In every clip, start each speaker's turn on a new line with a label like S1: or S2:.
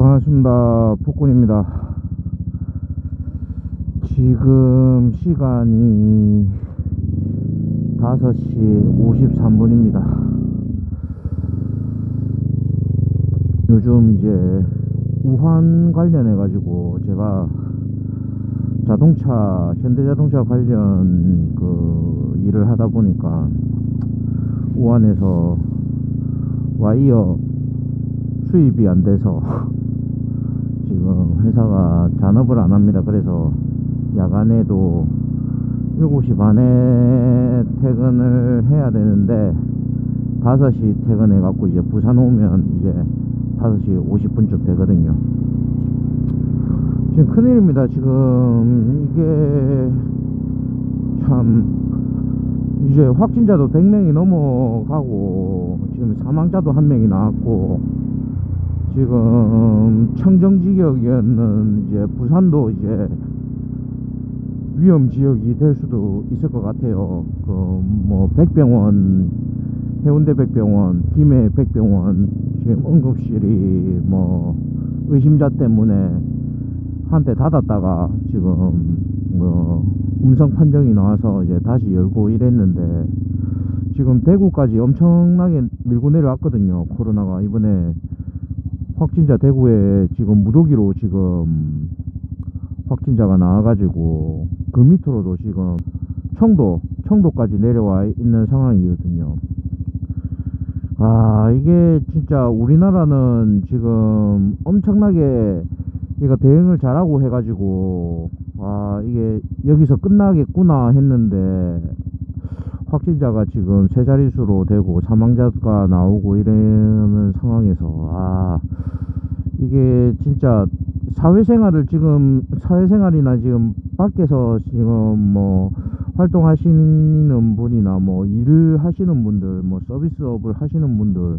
S1: 반갑습니다. 폭군입니다. 지금 시간이 5시 53분입니다. 요즘 이제 우한 관련해 가지고 제가 자동차 현대자동차 관련 그 일을 하다 보니까 우한에서 와이어 수입이 안 돼서 지금 회사가 잔업을 안 합니다. 그래서 야간에도 7시 반에 퇴근을 해야 되는데 5시 퇴근해 갖고 이제 부산 오면 이제 5시 50분쯤 되거든요. 지금 큰일입니다. 지금 이게 참 이제 확진자도 100명이 넘어가고 지금 사망자도 한 명이 나왔고 지금 청정 지역이었는 이제 부산도 이제 위험 지역이 될 수도 있을 것 같아요. 그 뭐 백병원 해운대 백병원, 김해 백병원 지금 응급실이 뭐 의심자 때문에 한때 닫았다가 지금 뭐 음성 판정이 나와서 이제 다시 열고 이랬는데 지금 대구까지 엄청나게 밀고 내려왔거든요. 코로나가 이번에 확진자 대구에 지금 무더기로 지금 확진자가 나와가지고 그 밑으로도 지금 청도 청도까지 내려와 있는 상황이거든요. 아 이게 진짜 우리나라는 지금 엄청나게 이거 대응을 잘하고 해가지고 아 이게 여기서 끝나겠구나 했는데 확진자가 지금 세 자릿수로 되고 사망자가 나오고 이러는 상황에서 아 이게 진짜 사회생활을 지금 사회생활이나 지금 밖에서 지금 뭐 활동하시는 분이나 뭐 일을 하시는 분들 뭐 서비스업을 하시는 분들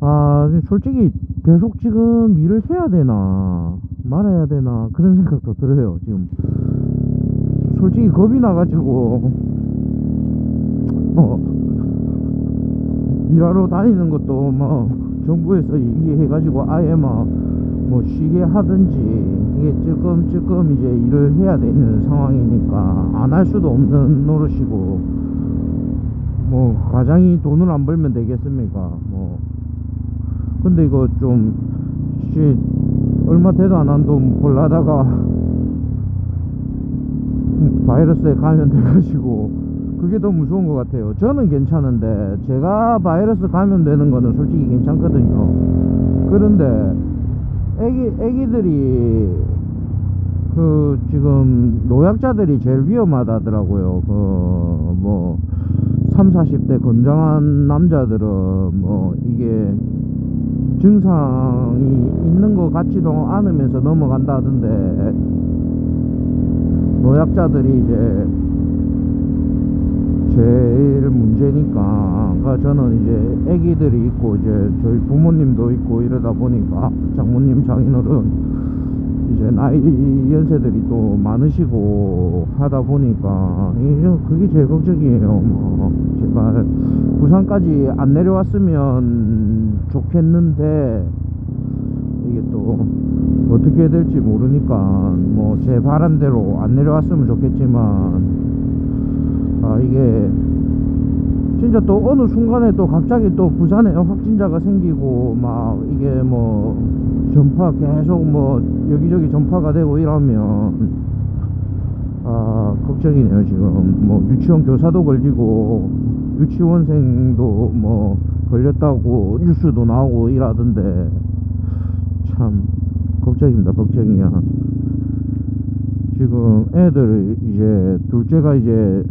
S1: 아 솔직히 계속 지금 일을 해야 되나 말아야 되나 그런 생각도 들어요 지금. 솔직히 겁이 나가지고 일하러 다니는 것도 뭐 정부에서 얘기해가지고 아예 뭐, 뭐 쉬게 하든지 이게 조금 조금 이제 일을 해야 되는 상황이니까 안 할 수도 없는 노릇이고 뭐 과장이 돈을 안 벌면 되겠습니까? 뭐. 근데 이거 좀 씨, 얼마 되도 안 한 돈 벌라다가 바이러스에 감염돼가지고 그게 더 무서운 것 같아요. 저는 괜찮은데 제가 바이러스 감염되는 거는 솔직히 괜찮거든요. 그런데 애기 애기들이 그 지금 노약자들이 제일 위험하다더라고요. 그 뭐 3, 40대 건장한 남자들은 뭐 이게 증상이 있는 것 같지도 않으면서 넘어간다던데 노약자들이 이제 제일 문제니까. 그러니까 저는 이제 애기들이 있고 이제 저희 부모님도 있고 이러다 보니까 장모님 장인어른 이제 나이 연세들이 또 많으시고 하다 보니까 그게 제일 걱정이에요. 뭐 제발 부산까지 안 내려왔으면 좋겠는데 이게 또 어떻게 될지 모르니까 뭐 제 바람대로 안 내려왔으면 좋겠지만 아 이게 진짜 또 어느 순간에 또 갑자기 또 부산에 확진자가 생기고 막 이게 뭐 전파 계속 뭐 여기저기 전파가 되고 이러면 아 걱정이네요 지금. 뭐 유치원 교사도 걸리고 유치원생도 뭐 걸렸다고 뉴스도 나오고 이러던데 참 걱정입니다 걱정이야. 지금 애들 이제 둘째가 이제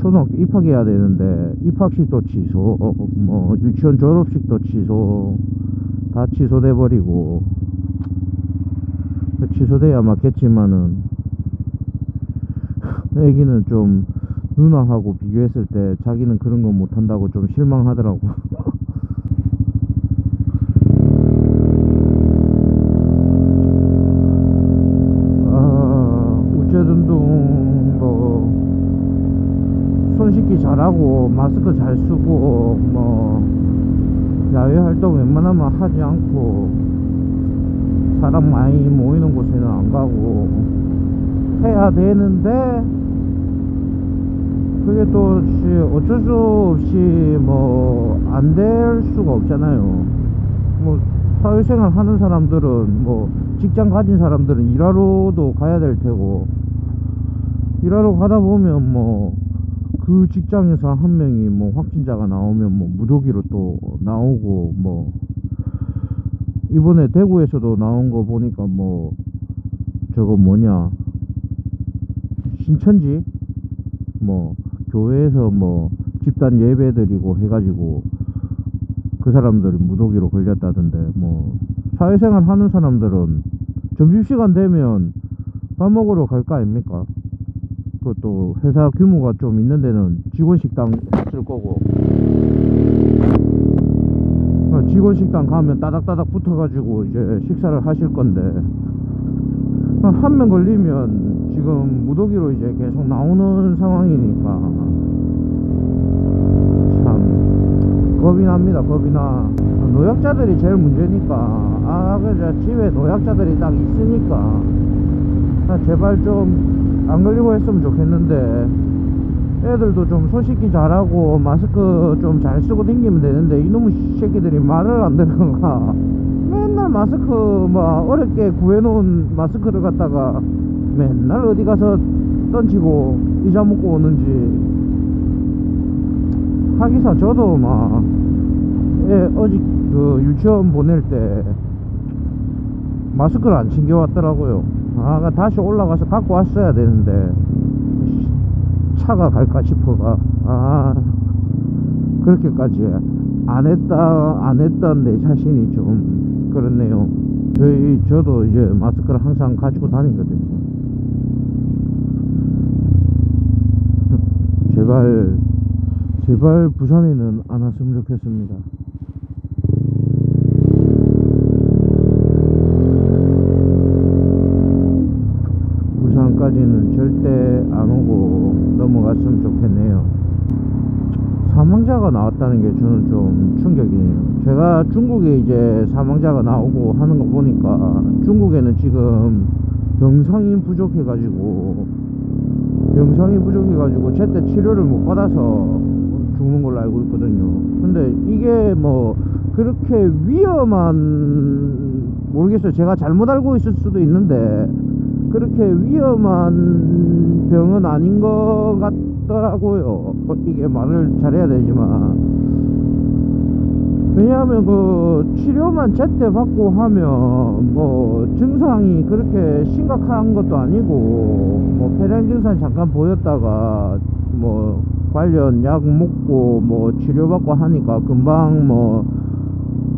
S1: 초등학교 입학해야 되는데 입학식도 취소 뭐 유치원 졸업식도 취소 다 취소돼 버리고. 취소돼야 맞겠지만은 애기는 좀 누나하고 비교했을 때 자기는 그런 거 못한다고 좀 실망하더라고 잘하고 마스크 잘 쓰고 뭐 야외 활동 웬만하면 하지 않고 사람 많이 모이는 곳에는 안 가고 해야 되는데 그게 또 씨, 어쩔 수 없이 뭐 안 될 수가 없잖아요. 뭐 사회생활 하는 사람들은 뭐 직장 가진 사람들은 일하러도 가야 될 테고 일하러 가다 보면 뭐 그 직장에서 한 명이 뭐 확진자가 나오면 뭐 무더기로 또 나오고 뭐 이번에 대구에서도 나온 거 보니까 뭐 저거 뭐냐 신천지 뭐 교회에서 뭐 집단 예배 드리고 해가지고 그 사람들이 무더기로 걸렸다던데 뭐 사회생활 하는 사람들은 점심시간 되면 밥 먹으러 갈 거 아닙니까? 그것도 회사 규모가 좀 있는 데는 직원 식당 쓸 거고. 어, 직원 식당 가면 따닥따닥 붙어가지고 이제 식사를 하실 건데. 한 명 걸리면 지금 무더기로 이제 계속 나오는 상황이니까. 참 겁이 납니다 겁이 나. 노약자들이 제일 문제니까. 아 그저 집에 노약자들이 딱 있으니까. 아, 제발 좀 안 걸리고 했으면 좋겠는데 애들도 좀손 씻기 잘하고 마스크 좀 잘 쓰고 다니면 되는데 이놈의 새끼들이 말을 안 들어가? 맨날 마스크 막 어렵게 구해놓은 마스크를 갖다가 맨날 어디 가서 던지고 잊어먹고 오는지. 하기사 저도 막애 어직 그 유치원 보낼 때 마스크를 안 챙겨왔더라고요 아 다시 올라가서 갖고 왔어야 되는데. 차가 갈까 싶어가. 아 그렇게까지 안 했다 안 했던 내 자신이 좀 그렇네요. 저희 저도 이제 마스크를 항상 가지고 다니거든요. 제발 제발 부산에는 안 왔으면 좋겠습니다 안 오고 넘어갔으면 좋겠네요. 사망자가 나왔다는 게 저는 좀 충격이네요. 제가 중국에 이제 사망자가 나오고 하는 거 보니까 중국에는 지금 병상이 부족해 가지고 병상이 부족해 가지고 제때 치료를 못 받아서 죽는 걸로 알고 있거든요. 근데 이게 뭐 그렇게 위험한 모르겠어요. 제가 잘못 알고 있을 수도 있는데 그렇게 위험한 병은 아닌 것 같더라고요. 어, 이게 말을 잘해야 되지만. 왜냐하면 그 치료만 제때 받고 하면 뭐 증상이 그렇게 심각한 것도 아니고 뭐 폐렴 증상 잠깐 보였다가 뭐 관련 약 먹고 뭐 치료받고 하니까 금방 뭐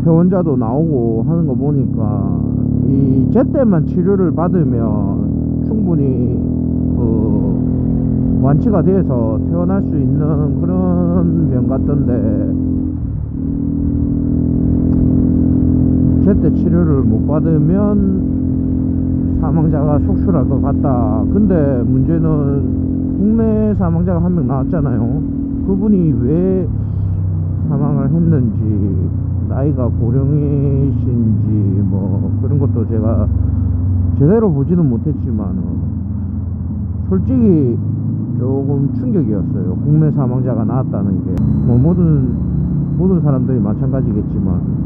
S1: 퇴원자도 나오고 하는 거 보니까 이 제때만 치료를 받으면 충분히 그 완치가 돼서 퇴원할 수 있는 그런 병 같던데 제때 치료를 못 받으면 사망자가 속출할 것 같다. 근데 문제는 국내 사망자가 한 명 나왔잖아요. 그분이 왜 사망을 했는지 나이가 고령이신지 뭐 그런 것도 제가 제대로 보지는 못했지만 솔직히 조금 충격이었어요. 국내 사망자가 나왔다는 게. 뭐 모든 모든 사람들이 마찬가지겠지만.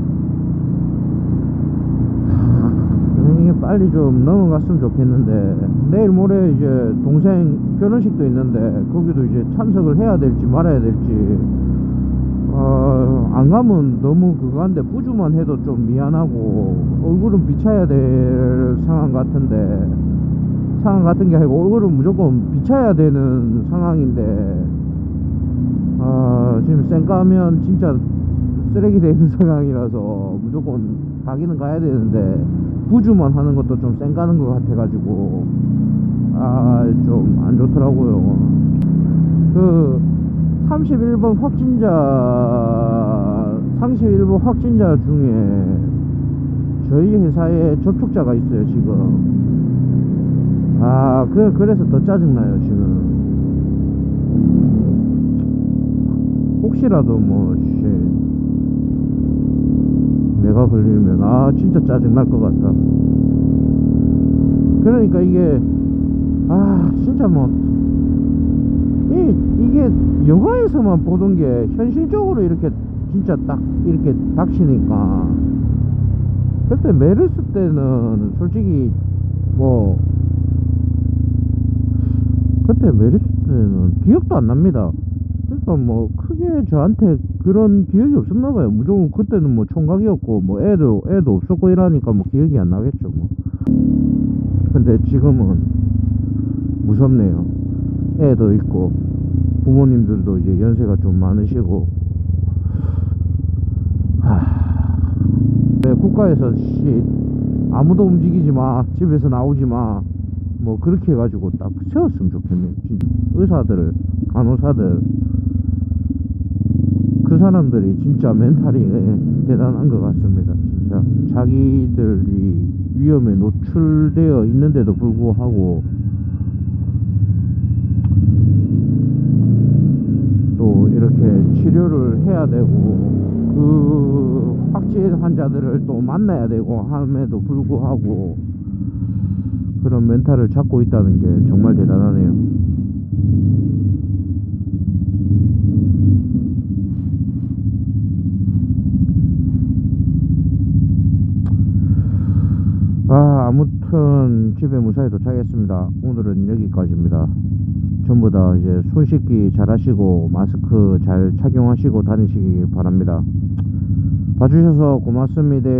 S1: 빨리 좀 넘어갔으면 좋겠는데. 내일 모레 이제 동생 결혼식도 있는데 거기도 이제 참석을 해야 될지 말아야 될지 어, 안 가면 너무 그거한데 부주만 해도 좀 미안하고 얼굴은 비춰야 될 상황 같은데 상황 같은 게 아니고 얼굴은 무조건 비춰야 되는 상황인데 아 지금 쌩까면 진짜 쓰레기 되는 상황이라서 무조건 가기는 가야 되는데 부주만 하는 것도 좀 쌩까는 것 같아가지고 아 좀 안 좋더라고요. 그 31번 확진자 31번 확진자 중에 저희 회사에 접촉자가 있어요 지금. 아 그, 그래서 더 짜증나요 지금. 혹시라도 뭐 씨, 내가 걸리면 아 진짜 짜증 날 것 같다. 그러니까 이게 아 진짜 뭐 이, 이게 영화에서만 보던 게 현실적으로 이렇게 진짜 딱 이렇게 닥치니까. 그때 메르스 때는 솔직히 뭐 그때 메르스 때는 기억도 안 납니다. 그러니까 뭐 크게 저한테 그런 기억이 없었나 봐요. 무조건 그때는 뭐 총각이었고 뭐 애도 애도 없었고 이러니까 뭐 기억이 안 나겠죠 뭐. 근데 지금은 무섭네요. 애도 있고 부모님들도 이제 연세가 좀 많으시고 하... 네, 국가에서 씨 아무도 움직이지 마 집에서 나오지 마뭐 그렇게 해가지고 딱 세웠으면 좋겠네 진짜. 의사들 간호사들 그 사람들이 진짜 멘탈이 예, 대단한 것 같습니다 진짜 자기들이 위험에 노출되어 있는데도 불구하고 이렇게 치료를 해야 되고 그 확진 환자들을 또 만나야 되고 함에도 불구하고 그런 멘탈을 잡고 있다는 게 정말 대단하네요. 아, 아무튼 집에 무사히 도착했습니다. 오늘은 여기까지입니다. 전부 다 이제 손 씻기 잘 하시고 마스크 잘 착용하시고 다니시기 바랍니다. 봐주셔서 고맙습니다.